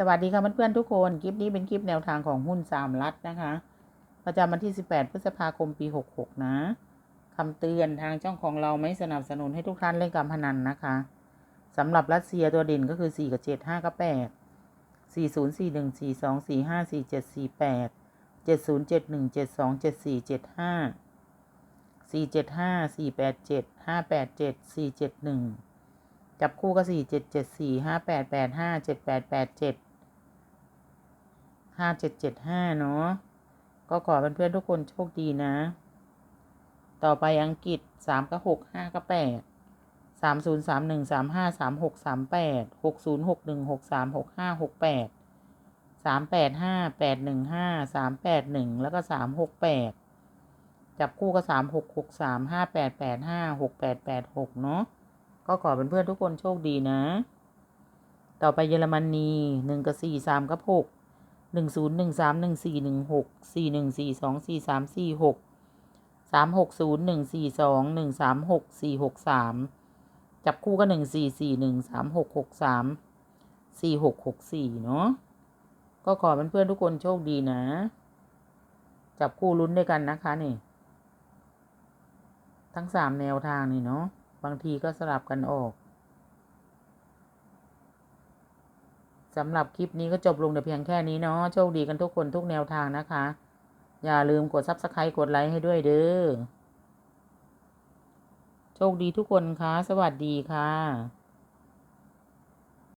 สวัสดีค่ะเพื่อนๆทุกคน คลิปนี้เป็นคลิปแนวทางของหุ้นสามรัฐนะคะ ประจำวันที่ 18 พฤษภาคมปี 66 นะคำเตือนทางช่องของเราไม่สนับสนุนให้ทุกท่านเล่นการพนันนะคะสำหรับรัสเซียตัวเด่นก็คือ 4 กับ 7 5 กับ 8 4 0 4 1 4 2 4 5 4 7 4 8 7 0 7 1 7 2 7 4 7 5 4 7 5 4 8 7 5 8 7 4 7 1 จับคู่ก็สี่เจ็ดเจ็ดสี่ห้าแปดแปด ห้าเจ็ดเจ็ดห้าเนาะก็ขอเพื่อนๆทุกคนโชคดีนะ ต่อไปอังกฤษสามกับหกห้ากับแปดสามศูนย์สามหนึ่งสามห้าสามหกสามแปดหกศูนย์หกหนึ่งหกสามหกห้าหกแปดสามแปดห้าแปดหนึ่งห้าสามแปดหนึ่งแล้วก็สามหกแปดจับคู่ก็สามหกหกสามห้าแปดแปดห้าหกแปดแปดหกเนาะก็ขอเพื่อนๆทุกคนโชคดีนะ ต่อไปเยอรมนีหนึ่งกับสี่สามกับหก หนึ่งศูนย์หนึ่งสามหนึ่งสี่หนึ่งหกสี่หนึ่งสี่สองสี่สามสี่หกสามหกศูนย์หนึ่งสี่สองหนึ่งสามหกสี่หกสามจับคู่ก็หนึ่งสี่สี่หนึ่งสามหกหกสามสี่หกหกสี่เนาะก็ขอเพื่อนๆทุกคนโชคดีนะ จับคู่ลุ้นด้วยกันนะคะนี่ ทั้งสามแนวทางนี่เนาะบางทีก็สลับกันออก สำหรับคลิปนี้ก็จบลงแต่เพียงแค่นี้เนาะโชคดีกันทุกคนทุกแนวทางนะคะ อย่าลืมกดซับสไครต์กดไลค์ให้ด้วยเด้อโชคดีทุกคนคะสวัสดีค่ะ